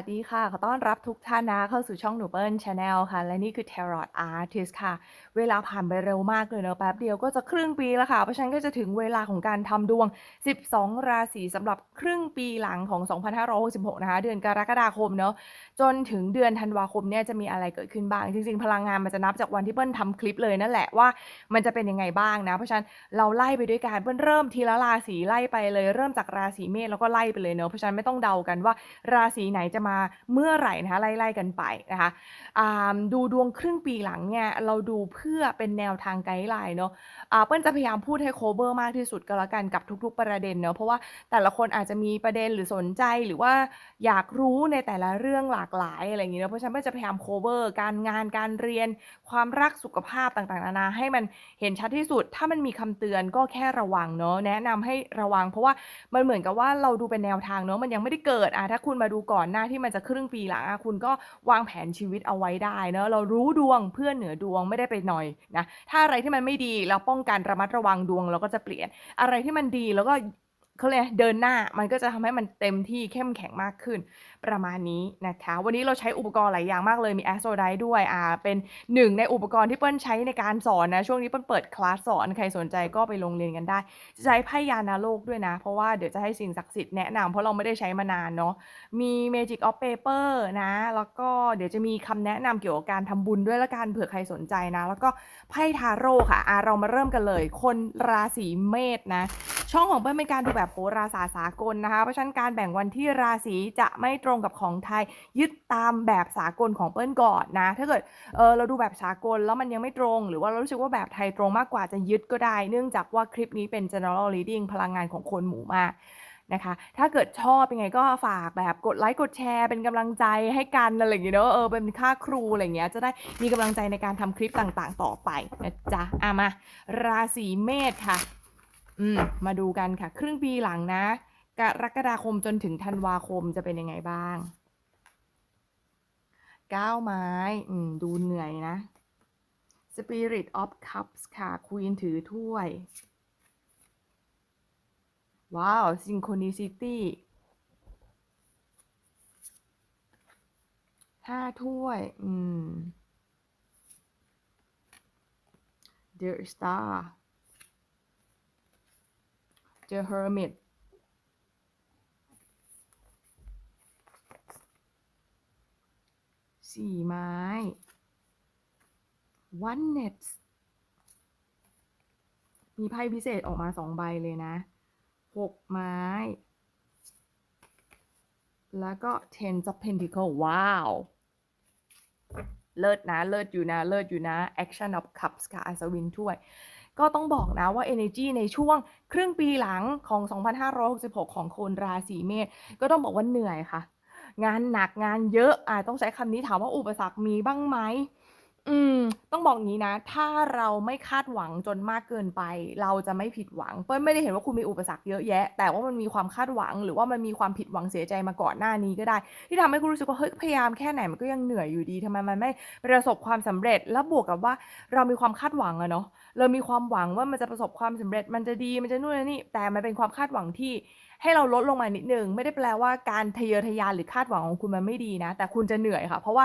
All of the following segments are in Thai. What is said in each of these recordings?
วัสดีค่ะ ขอต้อนรับทุกท่านนะเข้าสู่ช่องหนูเปิ้ลชาแนลค่ะ และนี่คือ Tarot Artist ค่ะ เวลาผ่านไปเร็วมากเลยเนอะแป๊บเดียวก็จะครึ่งปีแล้วค่ะ เพราะฉะนั้นก็จะถึงเวลาของการทำดวง 12 ราศีสำหรับครึ่งปีหลังของ 2566 นะคะ เดือนกรกฎาคมเนอะจนถึงเดือนธันวาคมเนี่ยจะมีอะไรเกิดขึ้นบ้าง จริง ๆ พลังงานมันจะนับจากวันที่เปิ้ลทำคลิปเลยนั่นแหละว่ามันจะเป็นยังไงบ้างนะ เพราะฉะนั้นเราไล่ไปด้วยกันเปิ้ลเริ่มทีละราศีไล่ไปเลย เริ่มจากราศีเมษแล้วก็ไล่ไปเลยเนอะเพราะฉะนั้นไม่ต้องเดากันว่าราศีไหนจะมาเมื่อไหร่นะคะไล่ๆกันไปนะคะดูดวงครึ่งปีหลังเนี่ยเราดูเพื่อเป็นแนวทางไกด์ไลน์เนาะอ่าเปิ้ลจะพยายามพูดให้โคเวอร์มากที่สุดก็แล้วกันกับทุก ๆ ประเด็นเนาะเพราะว่าแต่ละคนอาจจะมีประเด็นหรือสนใจหรือว่าอยากรู้ในแต่ละเรื่องหลากหลายอะไรอย่างเงี้ยเนอะเพราะฉะนั้นเปิ้ลจะพยายามโคเวอร์การงานการเรียน ความรักสุขภาพต่างๆนานาให้มันเห็นชัดที่สุด ถ้ามันมีคำเตือนก็แค่ระวังเนาะแนะนำให้ระวัง เพราะว่ามันเหมือนกับว่าเราดูเป็นแนวทางเนาะมันยังไม่ได้เกิดอะถ้าคุณมาดูก่อนหน้าที่มันจะครึ่งปีหลังอะคุณก็วางแผนชีวิตเอาไว้ได้เนอะเรารู้ดวงเพื่อนเหนือดวงไม่ได้ไปหน่อยนะถ้าอะไรที่มันไม่ดีเราป้องกันระมัดระวังดวงเราก็จะเปลี่ยนอะไรที่มันดีแล้วก็ เขาเรียกเดินหน้ามันก็จะทำให้มันเต็มที่เข้มแข็งมากขึ้น ประมาณนี้นะคะ วันนี้เราใช้อุปกรณ์หลายอย่างมากเลยมีแอสโซไดด้วยอ่าเป็นหนึ่งในอุปกรณ์ที่เปิ้ลใช้ในการสอนนะ ช่วงนี้เปิ้ลเปิดคลาสสอนใครสนใจก็ไปลงเรียนกันได้ จะใช้ไพ่ยานาโลกด้วยนะ เพราะว่าเดี๋ยวจะให้สิ่งศักดิ์สิทธิ์แนะนำเพราะเราไม่ได้ใช้มานานเนาะมี Magic of Paper นะ แล้วก็เดี๋ยวจะมีคำแนะนำเกี่ยวกับการทำบุญด้วยละกันเผื่อใครสนใจนะ แล้วก็ไพ่ทาโร่ค่ะอ่าเรามาเริ่มกันเลย คนราศีเมษนะ ช่องของเปิ้ลเป็นการดูแบบโหราศาสตร์สากลนะคะ เพราะฉะนั้นการแบ่งวันที่ราศีจะไม่ตรงกับของไทย ยึดตามแบบสากลของเปิ้ลก่อนนะ ถ้าเกิดเออเราดูแบบสากลแล้วมันยังไม่ตรง หรือว่าเรารู้สึกว่าแบบไทยตรงมากกว่าจะยึดก็ได้ เนื่องจากว่าคลิปนี้เป็น general reading พลังงานของคนหมู่มากนะคะ ถ้าเกิดชอบเป็นไงก็ฝากแบบกดไลค์กดแชร์ เป็นกำลังใจให้กันอะไรอย่างเงี้ยเนอะเออเป็นค่าครูอะไรอย่างเงี้ยจะได้มีกำลังใจในการทำคลิปต่างๆ ต่อไปนะจ๊ะอะมาราศีเมษค่ะ อืม มาดูกันค่ะ ครึ่งปีหลังนะกรกฎาคมจนถึงธันวาคมจะเป็นยังไงบ้างก้าวไม้ อืม ดูเหนื่อยนะ Spirit of Cups ค่ะ Queen ถือถ้วย ว้าว Synchronicity ห้าถ้วย อืม The Star The Hermit สี่ไม้ One Net มีไพ่พิเศษออกมาสองใบเลยนะหกไม้ แล้วก็ Ten of Pentacle ว้าว เลิศนะ เลิศอยู่นะ เลิศอยู่นะ Action of Cups ค่ะอัศวินถ้วย ก็ต้องบอกนะว่า Energy ในช่วงครึ่งปีหลังของ 2566 ของคนราศีเมษก็ต้องบอกว่าเหนื่อยค่ะ งานหนักงานเยอะอ่าต้องใช้คำนี้ถามว่าอุปสรรคมีบ้างไหมอืมต้องบอกงี้นะ ถ้าเราไม่คาดหวังจนมากเกินไป เราจะไม่ผิดหวังเปิ้ลไม่ได้เห็นว่าคุณมีอุปสรรคเยอะแยะ แต่ว่ามันมีความคาดหวัง หรือว่ามันมีความผิดหวังเสียใจมาก่อนหน้านี้ก็ได้ ที่ทำให้คุณรู้สึกว่าเฮ้ยพยายามแค่ไหนมันก็ยังเหนื่อยอยู่ดีทำไมมันไม่ประสบความสำเร็จ แล้วบวกกับว่าเรามีความคาดหวังอะเนาะ เรามีความหวังว่ามันจะประสบความสำเร็จมันจะดีมันจะนู่นนี่แต่มันเป็นความคาดหวังที่ให้เราลดลงมานิดนึง ไม่ได้แปลว่าการทะเยอทะยานหรือคาดหวังของคุณมันไม่ดีนะ แต่คุณจะเหนื่อยค่ะ เพราะว่า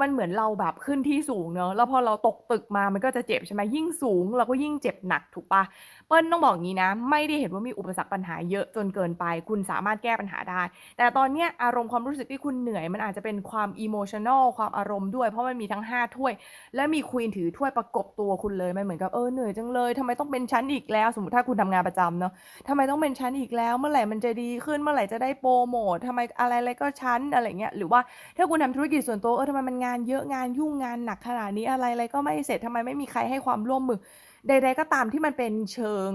มันเหมือนเราแบบขึ้นที่สูงเนอะแล้วพอเราตกตึกมามันก็จะเจ็บใช่ไหมยิ่งสูงเราก็ยิ่งเจ็บหนักถูกปะ เปิ้ลต้องบอกงี้นะ ไม่ได้เห็นว่ามีอุปสรรคปัญหาเยอะจนเกินไป คุณสามารถแก้ปัญหาได้ แต่ตอนเนี้ยอารมณ์ความรู้สึกที่คุณเหนื่อย มันอาจจะเป็นความอิโมชันอลความอารมณ์ด้วยเพราะมันมีทั้ง 5 ถ้วย และมีควีนถือถ้วยประกบตัวคุณเลยมันเหมือนกับเออเหนื่อยจังเลยทำไมต้องเป็นชั้นอีกแล้ว สมมติถ้าคุณทำงานประจำเนาะทำไมต้องเป็นชั้นอีกแล้ว เมื่อไหร่มันจะดีขึ้นเมื่อไหร่จะได้โปรโมททำไมอะไรอะไรก็ชั้นอะไรเงี้ยหรือว่าถ้าคุณทำธุรกิจส่วนตัวเออทำไมมันงานเยอะงานยุ่งงานหนักขนาดนี้อะไรอะไรก็ไม่เสร็จทำไมไม่มีใครให้ความร่วมมือ ใด ๆ ก็ตามที่มันเป็นเชิง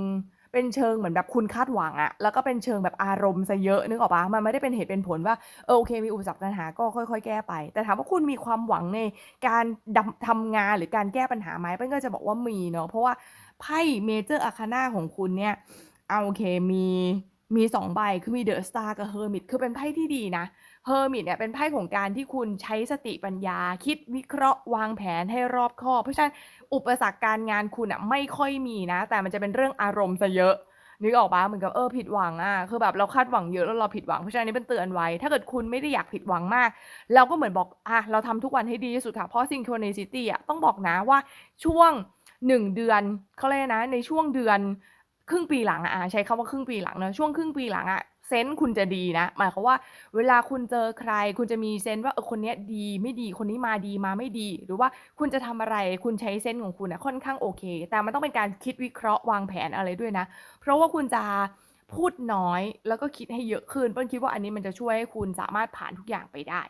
เป็นเชิงเหมือนแบบคุณคาดหวังอะแล้วก็เป็นเชิงแบบอารมณ์ซะเยอะนึกออกปะมันไม่ได้เป็นเหตุเป็นผลว่าเออโอเค มีอุปสรรคปัญหาก็ค่อย ๆ แก้ไป แต่ถามว่าคุณมีความหวังในการดำทำงานหรือการแก้ปัญหาไหมเป้นก็จะบอกว่ามีเนาะเพราะว่าไพ่เมเจอร์อาคาน่าของคุณเนี่ยเอาโอเคมีมีสองใบคือมีเดอะสตาร์กับเฮอร์มิตคือเป็นไพ่ที่ดีนะ เฮอร์มิตเนี่ยเป็นไพ่ของการที่คุณใช้สติปัญญา คิดวิเคราะห์วางแผนให้รอบคอบ เพราะฉะนั้นอุปสรรคการงานคุณอะไม่ค่อยมีนะ แต่มันจะเป็นเรื่องอารมณ์ซะเยอะนึกออกปล่า?เหมือนกับเออผิดหวังอะคือแบบเราคาดหวังเยอะแล้วเราผิดหวังเพราะฉะนั้นนนี้เป็นเตือนไว้ ถ้าเกิดคุณไม่ได้อยากผิดหวังมาก เราก็เหมือนบอกอะเราทำทุกวันให้ดีที่สุดค่ะเพราะ Synchronicity อะต้องบอกนะว่าช่วง1เดือนเขาเรียนะในช่วงเดือนครึ่งปีหลังอะใช้คำว่าครึ่งปีหลังเนะช่วงครึ่งปีหลังอะ เซนส์คุณจะดีนะ หมายความว่าเวลาคุณเจอใคร คุณจะมีเซนส์ว่าเออคนเนี้ยดีไม่ดีคนนี้มาดีมาไม่ดี หรือว่าคุณจะทำอะไรคุณใช้เซนส์ของคุณนะค่อนข้างโอเค แต่มันต้องเป็นการคิดวิเคราะห์วางแผนอะไรด้วยนะ เพราะว่าคุณจะพูดน้อยแล้วก็คิดให้เยอะขึ้นเปิ้ลคิดว่าอันนี้มันจะช่วยให้คุณสามารถผ่านทุกอย่างไปได้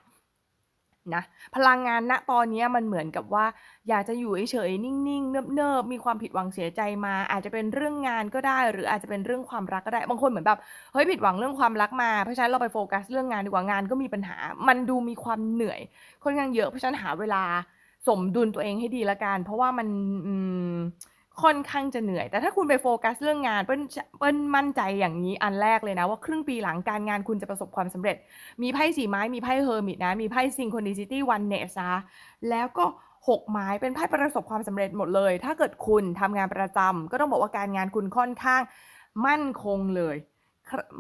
นะ พลังงานณตอนนี้มันเหมือนกับว่า อยากจะอยู่เฉยๆนิ่งๆ เนิบๆ มีความผิดหวังเสียใจมา อาจจะเป็นเรื่องงานก็ได้ หรืออาจจะเป็นเรื่องความรักก็ได้ บางคนเหมือนแบบเฮ้ยผิดหวังเรื่องความรักมา เพราะฉะนั้นเราไปโฟกัสเรื่องงานดีกว่างานก็มีปัญหา มันดูมีความเหนื่อยค่อนข้างเยอะเพราะฉะนั้นหาเวลาสมดุลตัวเองให้ดีล้วกัน เพราะว่ามันอืม ค่อนข้างจะเหนื่อย แต่ถ้าคุณไปโฟกัสเรื่องงานเปิ้ลเปิ้ลมั่นใจอย่างงี้อันแรกเลยนะ ว่าครึ่งปีหลังการงานคุณจะประสบความสำเร็จ มีไพ่4ไม้มีไพ่ Hermit นะ มีไพ่ Synchronicity Oneness นะคะแล้วก็6ไม้เป็นไพ่ประสบความสำเร็จหมดเลย ถ้าเกิดคุณทำงานประจำก็ต้องบอกว่าการงานคุณค่อนข้างมั่นคงเลย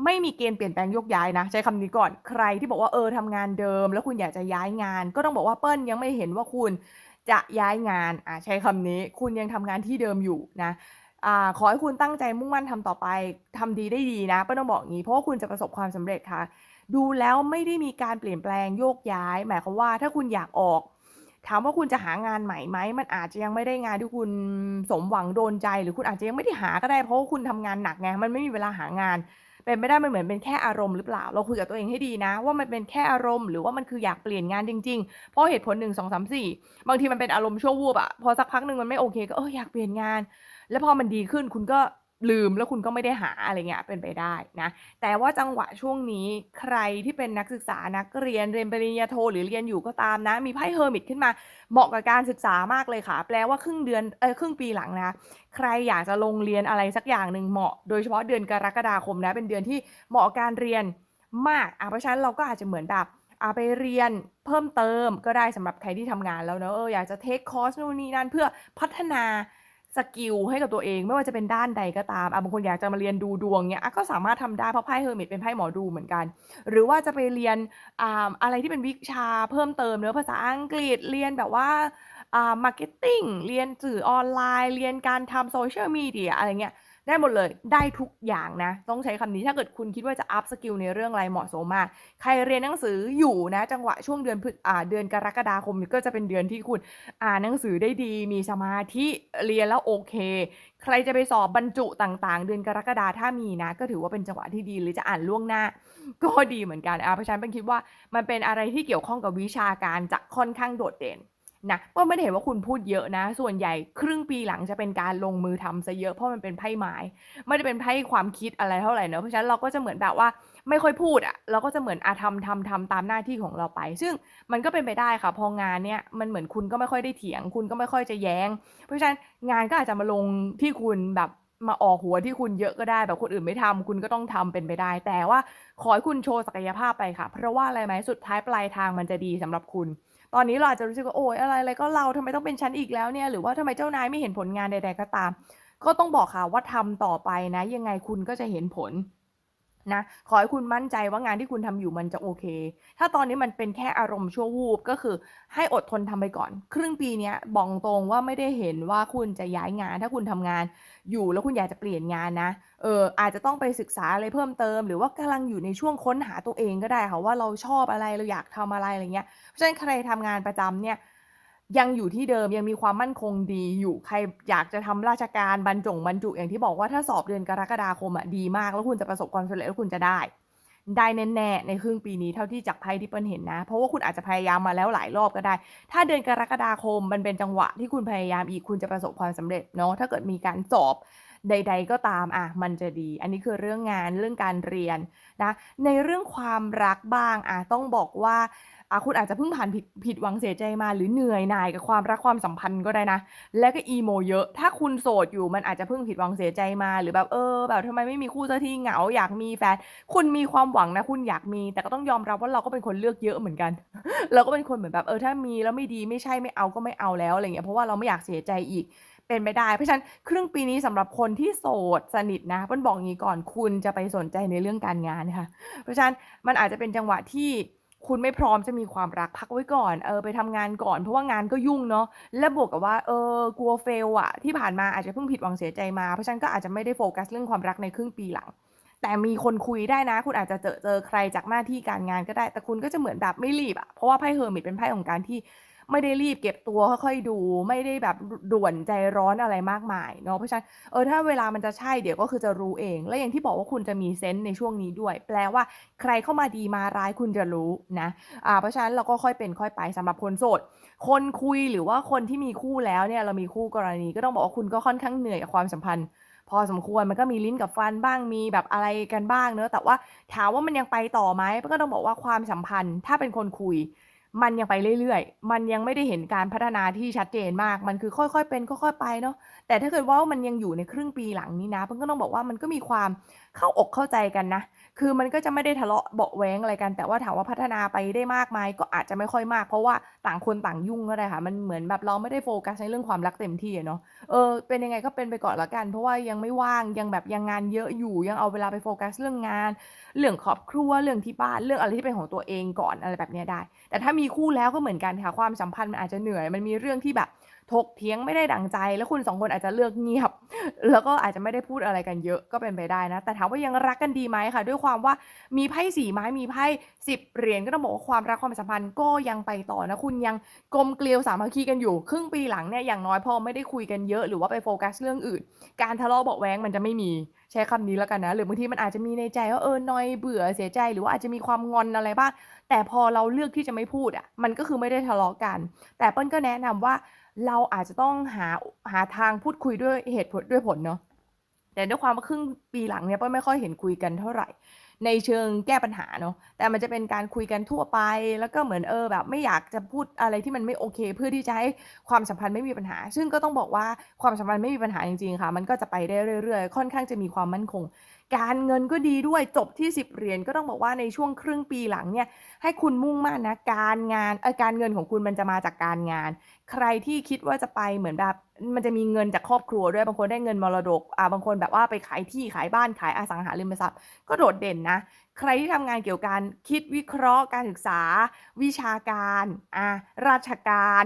ไม่มีเกณฑ์เปลี่ยนแปลงโยกย้ายนะ ใช้คำนี้ก่อนใครที่บอกว่าเออทำงานเดิม แล้วคุณอยากจะย้ายงาน ก็ต้องบอกว่าเปิ้ลยังไม่เห็นว่าคุณ จะย้ายงานอาใช้คำนี้ คุณยังทำงานที่เดิมอยู่นะอ่าขอให้คุณตั้งใจมุ่งมั่นทำต่อไปทำดีได้ดีนะเปิ้ลต้องบอกงี้เพราะว่าคุณจะประสบความสำเร็จค่ะ ดูแล้วไม่ได้มีการเปลี่ยนแปลงโยกย้าย หมายความว่าถ้าคุณอยากออก ถามว่าคุณจะหางานใหม่ไหมมันอาจจะยังไม่ได้งานที่คุณสมหวังโดนใจ หรือคุณอาจจะยังไม่ได้หาก็ได้เพราะว่าคุณทำงานหนักไงมันไม่มีเวลาหางาน เป็นไม่ได้มันเหมือนเป็นแค่อารมณ์หรือเปล่า เราคุยกับตัวเองให้ดีนะ ว่ามันเป็นแค่อารมณ์หรือว่ามันคืออยากเปลี่ยนงานจริงๆ เพราะเหตุผลหนึ่งสองสามสี่บางทีมันเป็นอารมณ์ชั่ววูบอะพอสักพักหนึ่งมันไม่โอเคก็เอออยากเปลี่ยนงาน แล้วพอมันดีขึ้นคุณก็ ลืมแล้วคุณก็ไม่ได้หาอะไรเงี้ยเป็นไปได้นะแต่ว่าจังหวะช่วงนี้ใครที่เป็นนักศึกษานักเรียนเรียนปริญญาโทหรือเรียนอยู่ก็ตามนะ มีไพ่ Hermit ขึ้นมาเหมาะกับการศึกษามากเลยค่ะ แปลว่าครึ่งเดือนเอ๊ยครึ่งปีหลังนะใครอยากจะลงเรียนอะไรสักอย่างหนึ่งเหมาะ โดยเฉพาะเดือนกรกฎาคมนะเป็นเดือนที่เหมาะการเรียนมากอาเพราะฉะนั้นเราก็อาจจะเหมือนแบบอาไปเรียนเพิ่มเติมก็ได้สำหรับใครที่ทำงานแล้วเนาะเอออยากจะเทกคอร์สนู่นนี่นั่นเพื่อพัฒนา สกิลให้กับตัวเองไม่ว่าจะเป็นด้านใดก็ตามอะบางคนอยากจะมาเรียนดูดวงเนี้ยอะก็สามารถทำได้เพราะไพ่เฮอร์มิตเป็นไพ่หมอดูเหมือนกัน หรือว่าจะไปเรียนอ่าอะไรที่เป็นวิชาเพิ่มเติมเนื้อภาษาอังกฤษเรียนแบบว่าอ่า marketing เรียนสื่อออนไลน์ เรียนการทำโซเชียลมีเดียอะไรเงี้ย ได้หมดเลยได้ทุกอย่างนะ ต้องใช้คำนี้ถ้าเกิดคุณคิดว่าจะอัปสกิลในเรื่องอะไรเหมาะสมมากใครเรียนหนังสืออยู่นะ จังหวะช่วงเดือนพฤอ่าเดือนกรกฎาคมก็จะเป็นเดือนที่คุณอ่านหนังสือได้ดี มีสมาธิเรียนแล้วโอเค ใครจะไปสอบบรรจุต่าง ๆ เดือนกรกฎาถ้ามีนะ ก็ถือว่าเป็นจังหวะที่ดีหรือจะอ่านล่วงหน้า ก็ดีเหมือนกันอาเพราะฉะนั้นเปิ้ลคิดว่ามันเป็นอะไรที่เกี่ยวข้องกับวิชาการจะค่อนข้างโดดเด่น นะเปิ้ลไม่ได้เห็นว่าคุณพูดเยอะนะ ส่วนใหญ่ครึ่งปีหลังจะเป็นการลงมือทำเสียเยอะเพราะมันเป็นไพ่ไม้ไม่ได้เป็นไพ่ความคิดอะไรเท่าไหร่เนาะเพราะฉะนั้นเราก็จะเหมือนแบบว่าไม่ค่อยพูดอะเราก็จะเหมือนอะทำๆๆตามหน้าที่ของเราไป ซึ่งมันก็เป็นไปได้ค่ะ พองานเนี้ยมันเหมือนคุณก็ไม่ค่อยได้เถียง คุณก็ไม่ค่อยจะแย้ง เพราะฉะนั้นงานก็อาจจะมาลงที่คุณแบบมาออกหัวที่คุณเยอะก็ได้แบบคนอื่นไม่ทำคุณก็ต้องทำเป็นไปได้ แต่ว่าขอให้คุณโชว์ศักยภาพไปค่ะ เพราะว่าอะไรไหมสุดท้ายปลายทางมันจะดีสำหรับคุณ ตอนนี้เราอาจจะรู้สึกว่าโอ๊ยอะไรอะไรก็เราทำไมต้องเป็นฉันอีกแล้วเนี่ยหรือว่าทำไมเจ้านายไม่เห็นผลงานใด ๆ ก็ตาม ก็ต้องบอกค่ะว่าทำต่อไปนะ ยังไงคุณก็จะเห็นผล นะขอให้คุณมั่นใจว่างานที่คุณทำอยู่มันจะโอเค ถ้าตอนนี้มันเป็นแค่อารมณ์ชั่ววูบก็คือให้อดทนทำไปก่อน ครึ่งปีนี้บอกตรงว่าไม่ได้เห็นว่าคุณจะย้ายงาน ถ้าคุณทำงานอยู่แล้วคุณอยากจะเปลี่ยนงานนะเอออาจจะต้องไปศึกษาอะไรเพิ่มเติม หรือว่ากำลังอยู่ในช่วงค้นหาตัวเองก็ได้ค่ะว่าเราชอบอะไรเราอยากทำอะไรอะไรเงี้ยเพราะฉะนั้นใครทำงานประจำเนี่ย ยังอยู่ที่เดิมยังมีความมั่นคงดีอยู่ใครอยากจะทำราชการบรรจงบรรจุอย่างที่บอกว่าถ้าสอบเดือนกรกฎาคมอะดีมาก แล้วคุณจะประสบความสำเร็จแล้วคุณจะได้ ได้แน่ๆในครึ่งปีนี้เท่าที่จากไพ่ที่เปิ้ลเห็นนะ เพราะว่าคุณอาจจะพยายามมาแล้วหลายรอบก็ได้ ถ้าเดือนกรกฎาคมมันเป็นจังหวะที่คุณพยายามอีกคุณจะประสบความสำเร็จเนาะถ้าเกิดมีการสอบใด ๆ ก็ตามอะมันจะดี อันนี้คือเรื่องงานเรื่องการเรียนนะในเรื่องความรักบ้างอะต้องบอกว่า อ่าคุณอาจจะเพิ่งผ่านผิดผิดหวังเสียใจมาหรือเหนื่อยหน่ายกับความรักความสัมพันธ์ก็ได้นะ แล้วก็อีโมเยอะ ถ้าคุณโสดอยู่มันอาจจะเพิ่งผิดหวังเสียใจมา หรือแบบเออ แบบทำไมไม่มีคู่สักทีเหงาอยากมีแฟนคุณมีความหวังนะ คุณอยากมี แต่ก็ต้องยอมรับว่าเราก็เป็นคนเลือกเยอะเหมือนกัน เราก็เป็นคนเหมือนแบบเออถ้ามีแล้วไม่ดีไม่ใช่ไม่เอาก็ไม่เอาแล้วอะไรเงี้ยเพราะว่าเราไม่อยากเสียใจอีกเป็นไปได้ เพราะฉะนั้นครึ่งปีนี้สำหรับคนที่โสดสนิทนะเปิ้ลบอกงี้ก่อนคุณจะไปสนใจในเรื่องการงานค่ะ เพราะฉะนั้นมันอาจจะเป็นจังหวะที่ คุณไม่พร้อมจะมีความรักพักไว้ก่อน เออไปทำงานก่อน เพราะว่างานก็ยุ่งเนาะ และบวกกับว่าเออกลัวเฟลอะที่ผ่านมาอาจจะเพิ่งผิดหวังเสียใจมา เพราะฉะนั้นก็อาจจะไม่ได้โฟกัสเรื่องความรักในครึ่งปีหลัง แต่มีคนคุยได้นะ คุณอาจจะเจอเจอใครจากหน้าที่การงานก็ได้ แต่คุณก็จะเหมือนแบบไม่รีบอะเพราะว่าไพ่เฮอร์มิตเป็นไพ่ของการที่ ไม่ได้รีบเก็บตัวค่อยๆดู ไม่ได้แบบด่วนใจร้อนอะไรมากมายเนาะเพราะฉะนั้นเออถ้าเวลามันจะใช่เดี๋ยวก็คือจะรู้เอง และอย่างที่บอกว่าคุณจะมีเซนส์ในช่วงนี้ด้วย แปลว่าใครเข้ามาดีมาร้ายคุณจะรู้นะอ่าเพราะฉะนั้นเราก็ค่อยเป็นค่อยไปสำหรับคนโสดคนคุยหรือว่าคนที่มีคู่แล้วเนี่ยเรามีคู่กรณีก็ต้องบอกว่าคุณก็ค่อนข้างเหนื่อยกับความสัมพันธ์พอสมควรมันก็มีลิ้นกับฟันบ้างมีแบบอะไรกันบ้างเนอะแต่ว่าถามว่ามันยังไปต่อไหมก็ต้องบอกว่าความสัมพันธ์ถ้าเป็นคนคุย มันยังไปเรื่อยๆ มันยังไม่ได้เห็นการพัฒนาที่ชัดเจนมาก มันคือค่อยๆ เป็นค่อยๆ ไปเนาะ แต่ถ้าเกิดว่ามันยังอยู่ในครึ่งปีหลังนี้นะ เพิ่งก็ต้องบอกว่ามันก็มีความเข้าอกเข้าใจกันนะ คือมันก็จะไม่ได้ทะเลาะเบาะแวงอะไรกัน แต่ว่าถามว่าพัฒนาไปได้มากไหมก็อาจจะไม่ค่อยมาก เพราะว่าต่างคนต่างยุ่งก็ได้ค่ะ มันเหมือนแบบเราไม่ได้โฟกัสในเรื่องความรักเต็มที่เนาะ เออ เป็นยังไงก็เป็นไปก่อนละกัน เพราะว่ายังไม่ว่าง ยังแบบยังงานเยอะอยู่ ยังเอาเวลาไปโฟกัสเรื่องงาน เรื่องครอบครัว เรื่องที่บ้าน เรื่องอะไรที่เป็นของตัวเองก่อนอะไรแบบนี้ได้แต่ถ้ามีคู่แล้วก็เหมือนกันค่ะความสัมพันธ์มันอาจจะเหนื่อย มันมีเรื่องที่แบบ ถกเถียงไม่ได้ดั่งใจ แล้วคุณสองคนอาจจะเลือกเงียบ แล้วก็อาจจะไม่ได้พูดอะไรกันเยอะก็เป็นไปได้นะ แต่ถามว่ายังรักกันดีไหมค่ะ ด้วยความว่ามีไพ่สี่ไม้มีไพ่สิบเหรียญก็ต้องบอกว่าความรักความสัมพันธ์ก็ยังไปต่อนะคุณยังกลมเกลียวสามัคคีกันอยู่ ครึ่งปีหลังเนี่ยอย่างน้อยพอไม่ได้คุยกันเยอะหรือว่าไปโฟกัสเรื่องอื่น การทะเลาะเบาแว้งมันจะไม่มีใช้คำนี้แล้วกันนะ หรือบางทีมันอาจจะมีในใจว่าเออนอยเบื่อเสียใจหรือว่าอาจจะมีความงอนอะไรบ้างแต่พอเราเลือกที่จะไม่พูดอะมันก็คือไม่ได้ทะเลาะกัน แต่เปิ้ลก็แนะนำว่า เราอาจจะต้องหาหาทางพูดคุยด้วยเหตุผลด้วยผลเนาะแต่ด้วยความว่าครึ่งปีหลังเนี่ยเปิ้ลไม่ค่อยเห็นคุยกันเท่าไหร่ ในเชิงแก้ปัญหาเนาะแต่มันจะเป็นการคุยกันทั่วไป แล้วก็เหมือนเออแบบไม่อยากจะพูดอะไรที่มันไม่โอเค เพื่อที่จะให้ความสัมพันธ์ไม่มีปัญหา ซึ่งก็ต้องบอกว่าความสัมพันธ์ไม่มีปัญหาจริงๆค่ะ มันก็จะไปได้เรื่อยๆ ค่อนข้างจะมีความมั่นคง การเงินก็ดีด้วยจบที่ 10 เหรียญก็ต้องบอกว่าในช่วงครึ่งปีหลังเนี่ยให้คุณมุ่งมั่นนะการงานเออการเงินของคุณมันจะมาจากการงาน ใครที่คิดว่าจะไปเหมือนแบบมันจะมีเงินจากครอบครัวด้วยบางคนได้เงินมรดกอ่าบางคนแบบว่าไปขายที่ขายบ้านขายอสังหาริมทรัพย์ก็โดดเด่นนะ ใครที่ทำงานเกี่ยวกับการคิดวิเคราะห์การศึกษา วิชาการอ่าราชการ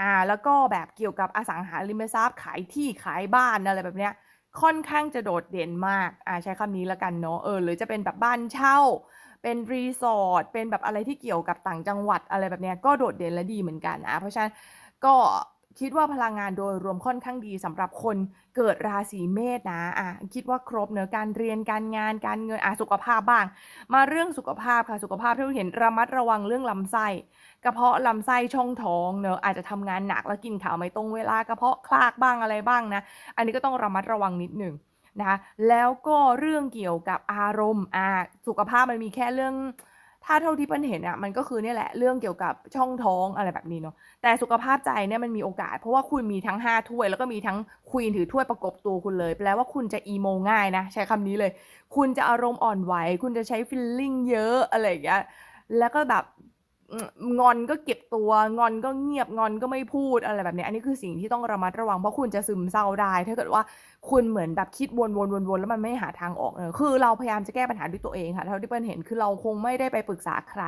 อ่าแล้วก็แบบเกี่ยวกับอสังหาริมทรัพย์ขายที่ขายบ้านอะไรแบบเนี้ย ค่อนข้างจะโดดเด่นมากอ่าใช้คำนี้แล้วกันเนาะเออหรือจะเป็นแบบบ้านเช่า เป็นรีสอร์ทเป็นแบบอะไรที่เกี่ยวกับต่างจังหวัดอะไรแบบเนี้ยก็โดดเด่นและดีเหมือนกันอะเพราะฉะนั้นก็ คิดว่าพลังงานโดยรวมค่อนข้างดีสำหรับคนเกิดราศีเมษนะอะคิดว่าครบเนอะการเรียนการงานการเงินอะสุขภาพบ้าง มาเรื่องสุขภาพค่ะสุขภาพที่เราเห็นระมัดระวังเรื่องลำไส้กระเพาะลำไส้ช่องท้องเนอะอาจจะทำงานหนักแล้วกินข้าวไม่ตรงเวลากระเพาะคลากบ้างอะไรบ้างนะ อันนี้ก็ต้องระมัดระวังนิดหนึ่งนะคะแล้วก็เรื่องเกี่ยวกับอารมณ์อะสุขภาพมันมีแค่เรื่อง ถ้าเท่าที่เปิ้ลเห็นอะมันก็คือเนี่ยแหละเรื่องเกี่ยวกับช่องท้องอะไรแบบนี้เนาะแต่สุขภาพใจเนี่ยมันมีโอกาส เพราะว่าคุณมีทั้งห้าถ้วย แล้วก็มีทั้งควีนถือถ้วยประกบตัวคุณเลย แปลว่าคุณจะอีโมง่ายนะ ใช้คำนี้เลย คุณจะอารมณ์อ่อนไหว คุณจะใช้ฟิลลิ่งเยอะอะไรอย่างเงี้ยแล้วก็แบบ งอนก็เก็บตัวงอนก็เงียบงอนก็ไม่พูดอะไรแบบนี้อันนี้คือสิ่งที่ต้องระมัดระวังเพราะคุณจะซึมเศร้าได้ถ้าเกิดว่าคุณเหมือนแบบคิดวนวนวนวนแล้วมันไม่หาทางออกเออคือเราพยายามจะแก้ปัญหาด้วยตัวเองค่ะเท่าที่เปิ้ลเห็นคือเราคงไม่ได้ไปปรึกษาใคร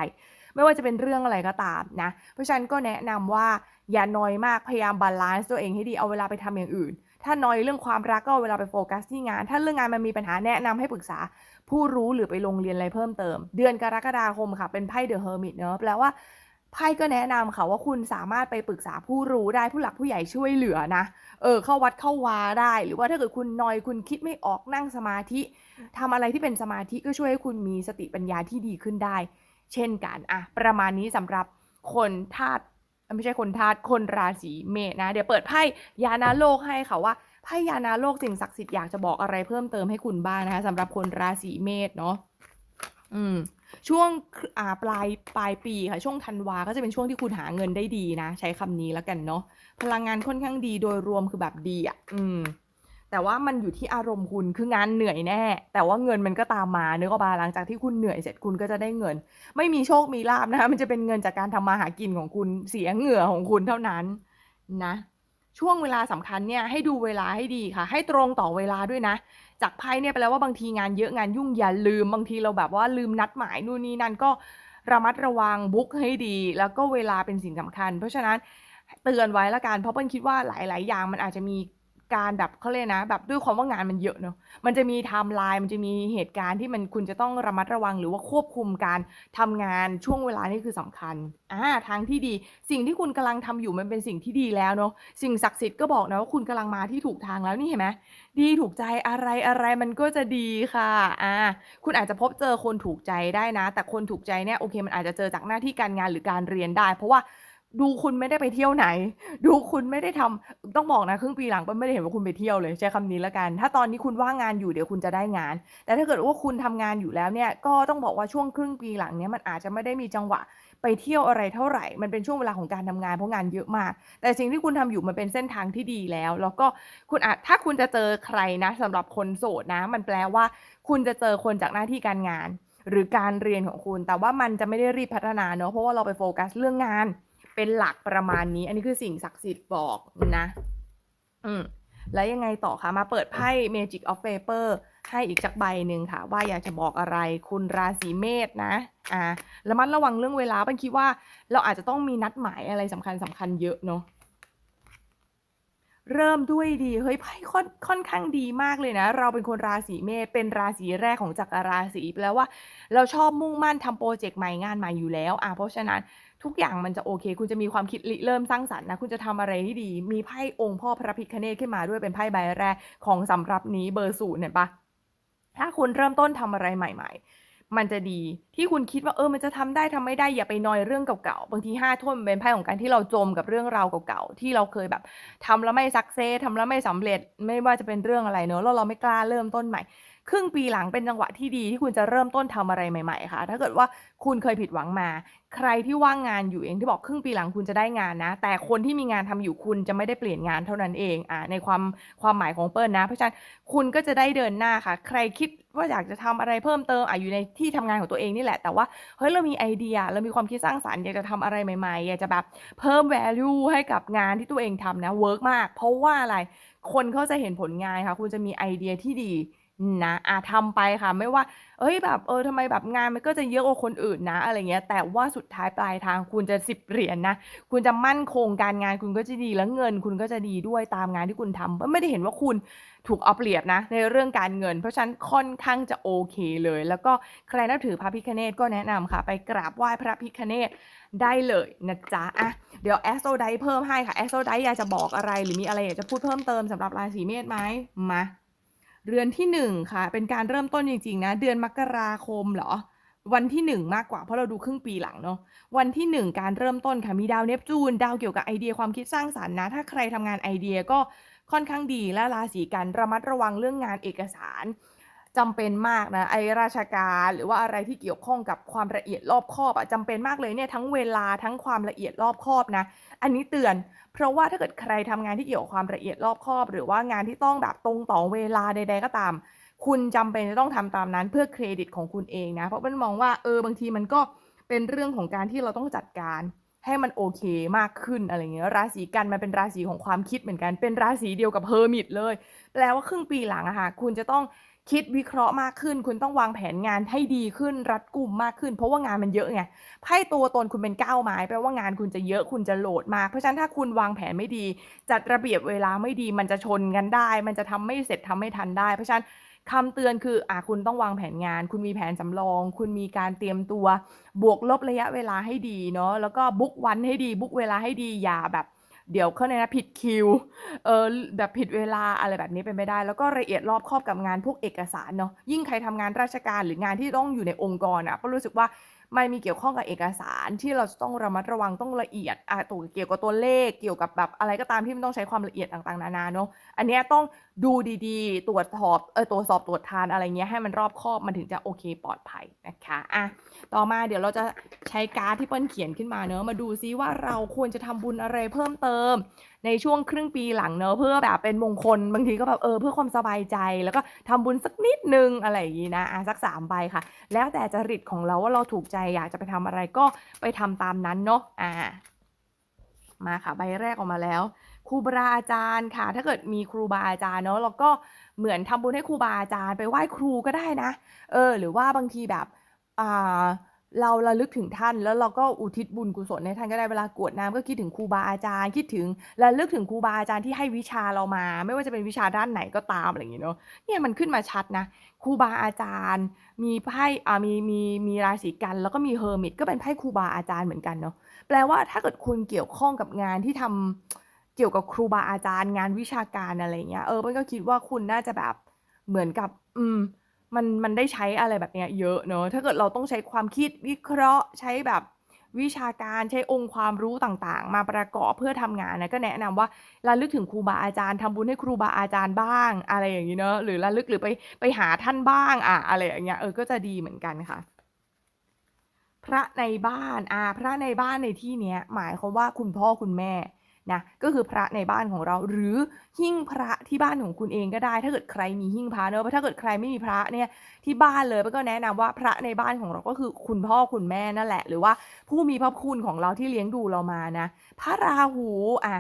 ไม่ว่าจะเป็นเรื่องอะไรก็ตามนะเพราะฉะนั้นก็แนะนำว่าอย่านอยมากพยายามบาลานซ์ตัวเองให้ดีเอาเวลาไปทำอย่างอื่นถ้านอยเรื่องความรักก็เอาเวลาไปโฟกัสที่งาน ถ้าเรื่องงานมันมีปัญหาแนะนำให้ปรึกษา ผู้รู้หรือไปลงเรียนอะไรเพิ่มเติม เดือนกรกฎาคมค่ะ เป็นไพ่เดอะเฮอร์มิตเนอะแปลว่าไพ่ก็แนะนำค่ะว่าคุณสามารถไปปรึกษาผู้รู้ได้ผู้หลักผู้ใหญ่ช่วยเหลือนะ เออ เข้าวัดเข้าวาได้ หรือว่าถ้าเกิดคุณนอยคุณคิดไม่ออกนั่งสมาธิทำอะไรที่เป็นสมาธิก็ช่วยให้คุณมีสติปัญญาที่ดีขึ้นได้ เช่นกันอะประมาณนี้สำหรับคนธาตุไม่ใช่คนธาตุคนราศีเมษนะ เดี๋ยวเปิดไพ่ยานาโลกให้ค่ะว่า พ่ยานาโลกสิ่งศักดิ์สิทธิ์อยากจะบอกอะไรเพิ่มเติมให้คุณบ้างนะคะสำหรับคนราศีเมษเนาะอืมช่วงอ่าปลายปลายปีค่ะ ช่วงธันวาก็จะเป็นช่วงที่คุณหาเงินได้ดีนะ ใช้คำนี้แล้วกันเนาะพลังงานค่อนข้างดีโดยรวมคือแบบดีอะอืม แต่ว่ามันอยู่ที่อารมณ์คุณคืองานเหนื่อยแน่ แต่ว่าเงินมันก็ตามมาเนึกอกเปล่า?หลังจากที่คุณเหนื่อยเสร็จคุณก็จะได้เงิน ไม่มีโชคมีลาภนะคะมันจะเป็นเงินจากการทำมาหากินของคุณเสียเหงื่อของคุณเท่านั้น นะ ช่วงเวลาสำคัญเนี่ยให้ดูเวลาให้ดีค่ะ ให้ตรงต่อเวลาด้วยนะ จากไพ่เนี่ยแปลว่าบางทีงานเยอะงานยุ่งอย่าลืมบางทีเราแบบว่าลืมนัดหมายนู่นนี่นั่นก็ระมัดระวังบุ๊กให้ดี แล้วก็เวลาเป็นสิ่งสำคัญ เพราะฉะนั้นเตือนไว้ละกันเพราะเปิ้ลคิดว่าหลาย ๆ อย่างมันอาจจะมี การแบบเขาเรียกนะ แบบด้วยความว่างานมันเยอะเนาะมันจะมีไทม์ไลน์มันจะมีเหตุการณ์ที่มันคุณจะต้องระมัดระวัง หรือว่าควบคุมการทำงานช่วงเวลานี่คือสำคัญอ่าทางที่ดี สิ่งที่คุณกำลังทำอยู่มันเป็นสิ่งที่ดีแล้วเนาะสิ่งศักดิ์สิทธิ์ก็บอกนะว่าคุณกำลังมาที่ถูกทางแล้วนี่เห็นไหมดีถูกใจอะไรๆมันก็จะดีค่ะอ่าคุณอาจจะพบเจอคนถูกใจได้นะ แต่คนถูกใจเนี่ยโอเค มันอาจจะเจอจากหน้าที่การงานหรือการเรียนได้ เพราะว่า ดูคุณไม่ได้ไปเที่ยวไหน ดูคุณไม่ได้ทำต้องบอกนะครึ่งปีหลังเปิ้ลไม่ได้เห็นว่าคุณไปเที่ยวเลยใช้คำนี้แล้วกัน ถ้าตอนนี้คุณว่างงานอยู่เดี๋ยวคุณจะได้งาน แต่ถ้าเกิดว่าคุณทำงานอยู่แล้วเนี่ยก็ต้องบอกว่าช่วงครึ่งปีหลังเนี้ยมันอาจจะไม่ได้มีจังหวะไปเที่ยวอะไรเท่าไหร่ มันเป็นช่วงเวลาของการทำงานเพราะงานเยอะมาก แต่สิ่งที่คุณทำอยู่มันเป็นเส้นทางที่ดีแล้ว แล้วก็คุณอาจถ้าคุณจะเจอใครนะสำหรับคนโสดนะ มันแปลว่า คุณจะเจอคนจากหน้าที่การงาน หรือการเรียนของคุณ แต่ว่ามันจะไม่ได้รีบพัฒนาเนาะเพราะว่าเราไปโฟกัสเรื่องงาน เป็นหลักประมาณนี้ อันนี้คือสิ่งศักดิ์สิทธิ์บอกนะ อืมแล้วยังไงต่อคะ มาเปิดไพ่ Magic of Paper ให้อีกสักใบหนึ่งค่ะ ว่าอยากจะบอกอะไรคุณราศีเมษนะอ่าระมัดระวังเรื่องเวลาเปิ้ลคิดว่าเราอาจจะต้องมีนัดหมายอะไรสำคัญๆเยอะเนาะเริ่มด้วยดี เฮ้ยไพ่ค่อนค่อนข้างดีมากเลยนะ เราเป็นคนราศีเมษเป็นราศีแรกของจักรราศีแปลว่า เราชอบมุ่งมั่นทำพรเจกต์ใหม่งานใหม่อยู่แล้ว อ่าเพราะฉะนั้น ทุกอย่างมันจะโอเค คุณจะมีความคิดริเริ่มสร้างสรรค์นะ คุณจะทำอะไรที่ดี มีไพ่องค์พ่อพระพิฆเนศขึ้นมาด้วยเป็นไพ่ใบแรกของสำรับนี้เบอร์0เห็นเปล่า?ถ้าคุณเริ่มต้นทำอะไรใหม่ ๆ มันจะดีที่คุณคิดว่าเออมันจะทำได้ทำไม่ได้อย่าไปนอยเรื่องเก่าๆบางที5ถ้วยมันเป็นไพ่ของการที่เราจมกับเรื่องราวเก่าๆที่เราเคยแบบทำแล้วไม่ success ทำแล้วไม่สำเร็จไม่ว่าจะเป็นเรื่องอะไรเนาะแล้วเราไม่กล้าเริ่มต้นใหม่ ครึ่งปีหลังเป็นจังหวะที่ดีที่คุณจะเริ่มต้นทำอะไรใหม่ ๆ ค่ะ ถ้าเกิดว่าคุณเคยผิดหวังมา ใครที่ว่างงานอยู่เองที่บอกครึ่งปีหลังคุณจะได้งานนะ แต่คนที่มีงานทำอยู่คุณจะไม่ได้เปลี่ยนงานเท่านั้นเองอาในความความหมายของเปิ้ลนะ เพราะฉะนั้นคุณก็จะได้เดินหน้าค่ะ ใครคิดว่าอยากจะทำอะไรเพิ่มเติมอาอยู่ในที่ทำงานของตัวเองนี่แหละ แต่ว่าเฮ้ยเรามีไอเดีย เรามีความคิดสร้างสรรค์อยากจะทำอะไรใหม่ๆอยากจะแบบเพิ่มแวลูให้กับงานที่ตัวเองทำนะเวิร์กมาก เพราะว่าอะไรคนเขาจะเห็นผลงานค่ะ คุณจะมีไอเดียที่ดี นะ อา ทำไปค่ะ ไม่ว่า เฮ้ย แบบ เออ ทำไมแบบงานมันก็จะเยอะกว่าคนอื่นนะ อะไรเงี้ย แต่ว่าสุดท้ายปลายทางคุณจะ 10 เหรียญนะ คุณจะมั่นคง การงานคุณก็จะดี แล้วเงินคุณก็จะดีด้วยตามงานที่คุณทำไม่ได้เห็นว่าคุณถูกเอาเปรียบนะในเรื่องการเงิน เพราะฉะนั้นค่อนข้างจะโอเคเลย แล้วก็ใครนับถือพระพิฆเนศ ก็แนะนำค่ะ ไปกราบไหว้พระพิฆเนศได้เลยนะจ๊ะ อา เดี๋ยว Astrodice เพิ่มให้ค่ะ Astrodice อยากจะบอกอะไร หรือมีอะไรอยากจะพูดเพิ่มเติมสำหรับราศีเมษไหม?มา เรือนที่หนึ่งค่ะ เป็นการเริ่มต้นจริง ๆ นะ เดือนมกราคมเหรอ?วันที่หนึ่งมากกว่า เพราะเราดูครึ่งปีหลังเนาะ วันที่หนึ่งการเริ่มต้นค่ะ มีดาวเนปจูน ดาวเกี่ยวกับไอเดียความคิดสร้างสรรค์นะ ถ้าใครทำงานไอเดียก็ค่อนข้างดีและราศีกันระมัดระวังเรื่องงานเอกสาร จำเป็นมากนะไอราชการหรือว่าอะไรที่เกี่ยวข้องกับความละเอียดรอบคอบอะจำเป็นมากเลยเนี่ยทั้งเวลาทั้งความละเอียดรอบคอบนะ อันนี้เตือน เพราะว่าถ้าเกิดใครทำงานที่เกี่ยวกับความละเอียดรอบคอบ หรือว่างานที่ต้องแบบตรงต่อเวลาใด ๆ ก็ตาม คุณจำเป็นจะต้องทำตามนั้นเพื่อเครดิตของคุณเองนะ เพราะเปิ้ลมองว่าเออบางทีมันก็เป็นเรื่องของการที่เราต้องจัดการให้มันโอเคมากขึ้นอะไรเงี้ยราศีกันมันเป็นราศีของความคิดเหมือนกันเป็นราศีเดียวกับ Hermit เลยแปลว่าครึ่งปีหลังอะค่ะคุณจะต้อง คิดวิเคราะห์มากขึ้น คุณต้องวางแผนงานให้ดีขึ้นรัดกุมมากขึ้น เพราะว่างานมันเยอะไงไพ่ตัวตนคุณเป็น9ไม้แปลว่างานคุณจะเยอะคุณจะโหลดมาก เพราะฉะนั้นถ้าคุณวางแผนไม่ดี จัดระเบียบเวลาไม่ดีมันจะชนกันได้ มันจะทำไม่เสร็จทำไม่ทันได้ เพราะฉะนั้นคำเตือนคืออาคุณต้องวางแผนงาน คุณมีแผนสำรอง คุณมีการเตรียมตัว บวกลบระยะเวลาให้ดีเนาะแล้วก็บุ๊กวันให้ดีบุ๊กเวลาให้ดีอย่าแบบ เดี๋ยวเขาเรียนะผิดคิวเออแบบผิดเวลาอะไรแบบนี้เป็นไม่ได้ แล้วก็ละเอียดรอบคอบกับงานพวกเอกสารเนาะยิ่งใครทำงานราชการหรืองานที่ต้องอยู่ในองค์กรอะก็รู้สึกว่า มันมีเกี่ยวข้องกับเอกสารที่เราจะต้องระมัดระวังต้องละเอียดอ่าตัวเกี่ยวกับตัวเลขเกี่ยวกับแบบอะไรก็ตามที่มันต้องใช้ความละเอียดต่างๆนานาเนาะอันนี้ต้องดูดีๆ ตรวจสอบเออตรวจสอบตรวจทานอะไรเงี้ยให้มันรอบคอบมันถึงจะโอเคปลอดภัยนะคะอะต่อมาเดี๋ยวเราจะใช้การ์ดที่เปิ้ลเขียนขึ้นมาเนอะมาดูซิว่าเราควรจะทำบุญอะไรเพิ่มเติม ในช่วงครึ่งปีหลังเนอะเพื่อแบบเป็นมงคลบางทีก็แบบเออเพื่อความสบายใจ แล้วก็ทำบุญสักนิดนึงอะไรอย่างงี้นะอะสักสามใบค่ะ แล้วแต่จริตของเราว่าเราถูกใจอยากจะไปทำอะไรก็ไปทำตามนั้นเนาะอ่ามาค่ะใบแรกออกมาแล้วครูบาอาจารย์ค่ะ ถ้าเกิดมีครูบาอาจารย์เนาะเราก็เหมือนทำบุญให้ครูบาอาจารย์ ไปไหว้ครูก็ได้นะ เออ หรือว่าบางทีแบบอ่า เราระลึกถึงท่านแล้วเราก็อุทิศบุญกุศลให้ท่านก็ได้เวลากวดน้ำก็คิดถึงครูบาอาจารย์ คิดถึงระลึกถึงครูบาอาจารย์ที่ให้วิชาเรามา ไม่ว่าจะเป็นวิชาด้านไหนก็ตามอะไรอย่างเงี้ยเนาะเนี่ยมันขึ้นมาชัดนะครูบาอาจารย์ มีไพ่อ่ามีมีมีราศีกัน แล้วก็มีเฮอร์มิตก็เป็นไพ่ครูบาอาจารย์เหมือนกันเนาะแปลว่าถ้าเกิดคุณเกี่ยวข้องกับงานที่ทำเกี่ยวกับครูบาอาจารย์ งานวิชาการอะไรเงี้ยเออเปิ้ลก็คิดว่าคุณน่าจะแบบเหมือนกับ อืม มัน มันได้ใช้อะไรแบบเนี้ยเยอะเนอะ ถ้าเกิดเราต้องใช้ความคิดวิเคราะห์ ใช้แบบวิชาการใช้องค์ความรู้ต่างๆ มาประกอบเพื่อทำงานนะก็แนะนำว่าระลึกถึงครูบาอาจารย์ทำบุญให้ครูบาอาจารย์บ้าง อะไรอย่างนี้เนอะหรือระลึกหรือไปไปหาท่านบ้างอะอะไรอย่างเงี้ยเออก็จะดีเหมือนกันค่ะ พระในบ้านอ่าพระในบ้านในที่เนี้ยหมายความว่าคุณพ่อคุณแม่ นะก็คือพระในบ้านของเราหรือหิ้งพระที่บ้านของคุณเองก็ได้ ถ้าเกิดใครมีหิ้งพระเนอะเพราะถ้าเกิดใครไม่มีพระเนี่ยที่บ้านเลยก็แนะนำว่าพระในบ้านของเราก็คือคุณพ่อคุณแม่นั่นแหละ หรือว่าผู้มีพระคุณของเราที่เลี้ยงดูเรามานะ พระราหูอะ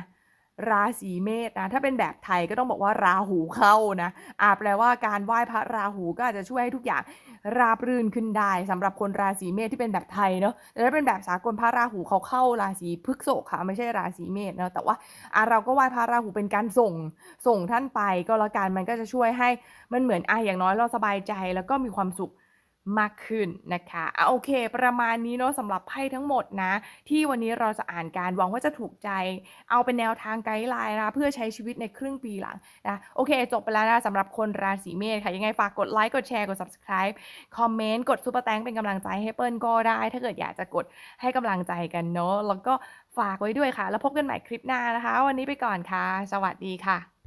ราศีเมษนะถ้าเป็นแบบไทยก็ต้องบอกว่าราหูเข้านะอาแปลว่าการไหว้พระราหูก็อาจจะช่วยให้ทุกอย่าง ราบรื่นขึ้นได้สำหรับคนราศีเมษที่เป็นแบบไทยเนาะแต่ถ้าเป็นแบบสากลพระราหูเขาเข้าราศีพฤกษ์ค่ะ ไม่ใช่ราศีเมษเนาะแต่ว่าอะเราก็ไหว้พระราหูเป็นการส่งส่งท่านไปก็แล้วกันมันก็จะช่วยให้มันเหมือนอะอย่างน้อยเราสบายใจแล้วก็มีความสุข มากขึ้นนะคะอะโอเค ประมาณนี้เนาะสำหรับไพ่ทั้งหมดนะ ที่วันนี้เราจะอ่านการหวังว่าจะถูกใจ เอาเป็นแนวทางไกด์ไลน์นะเพื่อใช้ชีวิตในครึ่งปีหลังนะโอเค จบไปแล้วนะสำหรับคนราศีเมษค่ะ ยังไงฝากกดไลค์กดแชร์กด subscribe คอมเมนต์กดซูเปอร์แตงเป็นกำลังใจให้เปิ้ลก็ได้ ถ้าเกิดอยากจะกดให้กำลังใจกันเนาะแล้วก็ฝากไว้ด้วยค่ะ แล้วพบกันใหม่คลิปหน้านะคะ วันนี้ไปก่อนค่ะ สวัสดีค่ะ